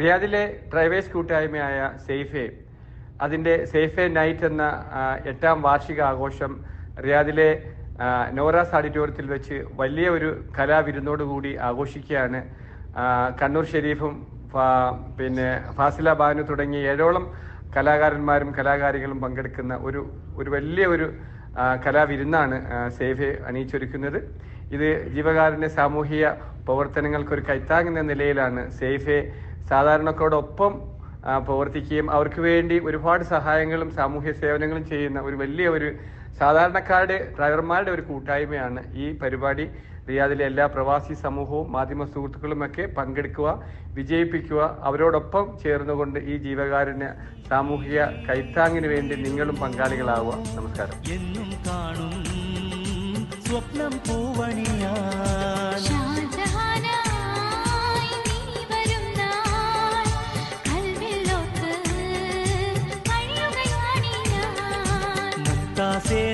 റിയാദിലെ ഡ്രൈവേഴ്സ് കൂട്ടായ്മയായ സേഫെ അതിന്റെ സേഫെ നൈറ്റ് എന്ന എട്ടാം വാർഷിക ആഘോഷം റിയാദിലെ നോറാസ് ഓഡിറ്റോറിയത്തിൽ വെച്ച് വലിയ ഒരു കലാവിരുന്നോടുകൂടി ആഘോഷിക്കുകയാണ്. കണ്ണൂർ ഷെരീഫും പിന്നെ ഫാസില ബാനു തുടങ്ങിയ ഏഴോളം കലാകാരന്മാരും കലാകാരികളും പങ്കെടുക്കുന്ന ഒരു ഒരു വലിയ ഒരു കലാവിരുന്നാണ് സേഫെ അണിയിച്ചൊരുക്കുന്നത്. ഇത് ജീവകാരുണ്യ സാമൂഹിക പ്രവർത്തനങ്ങൾക്ക് ഒരു കൈത്താങ്ങുന്ന നിലയിലാണ് സേഫെ സാധാരണക്കാരോടൊപ്പം പ്രവർത്തിക്കുകയും അവർക്ക് വേണ്ടി ഒരുപാട് സഹായങ്ങളും സാമൂഹ്യ സേവനങ്ങളും ചെയ്യുന്ന ഒരു വലിയ ഒരു സാധാരണക്കാരുടെ ഡ്രൈവർമാരുടെ ഒരു കൂട്ടായ്മയാണ് ഈ പരിപാടി. റിയാദിലെ എല്ലാ പ്രവാസി സമൂഹവും മാധ്യമ സുഹൃത്തുക്കളും ഒക്കെ പങ്കെടുക്കുക വിജയിപ്പിക്കുക അവരോടൊപ്പം ചേർന്നുകൊണ്ട് ഈ ജീവകാരുണ്യ സാമൂഹിക കൈത്താങ്ങിന് വേണ്ടി നിങ്ങളും പങ്കാളികളാവുക. നമസ്കാരം. എന്നും കാണും സ്വപ്നം പൂവണിയാൻ see